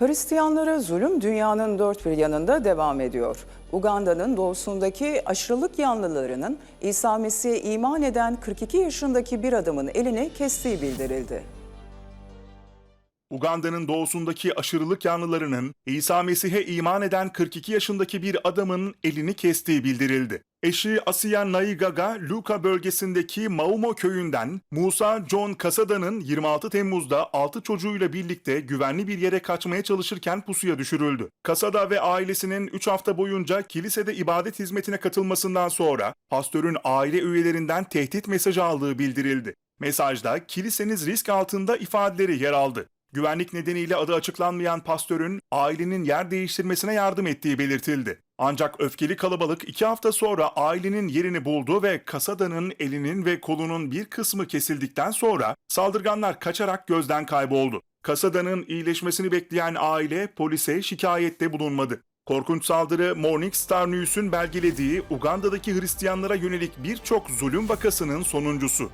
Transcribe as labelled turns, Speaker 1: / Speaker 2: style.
Speaker 1: Hristiyanlara zulüm dünyanın dört bir yanında devam ediyor. Uganda'nın doğusundaki aşırılık yanlılarının İsa Mesih'e iman eden 42 yaşındaki bir adamın elini kestiği bildirildi.
Speaker 2: Uganda'nın doğusundaki aşırılık yanlılarının İsa Mesih'e iman eden 42 yaşındaki bir adamın elini kestiği bildirildi. Eşi Asiya Naigaga, Luka bölgesindeki Maumo köyünden Musa John Kasada'nın 26 Temmuz'da 6 çocuğuyla birlikte güvenli bir yere kaçmaya çalışırken pusuya düşürüldü. Kasada ve ailesinin 3 hafta boyunca kilisede ibadet hizmetine katılmasından sonra pastörün aile üyelerinden tehdit mesajı aldığı bildirildi. Mesajda kiliseniz risk altında ifadeleri yer aldı. Güvenlik nedeniyle adı açıklanmayan pastörün ailenin yer değiştirmesine yardım ettiği belirtildi. Ancak öfkeli kalabalık iki hafta sonra ailenin yerini buldu ve kasadanın elinin ve kolunun bir kısmı kesildikten sonra saldırganlar kaçarak gözden kayboldu. Kasadanın iyileşmesini bekleyen aile polise şikayette bulunmadı. Korkunç saldırı Morning Star News'ün belgelediği Uganda'daki Hristiyanlara yönelik birçok zulüm vakasının sonuncusu.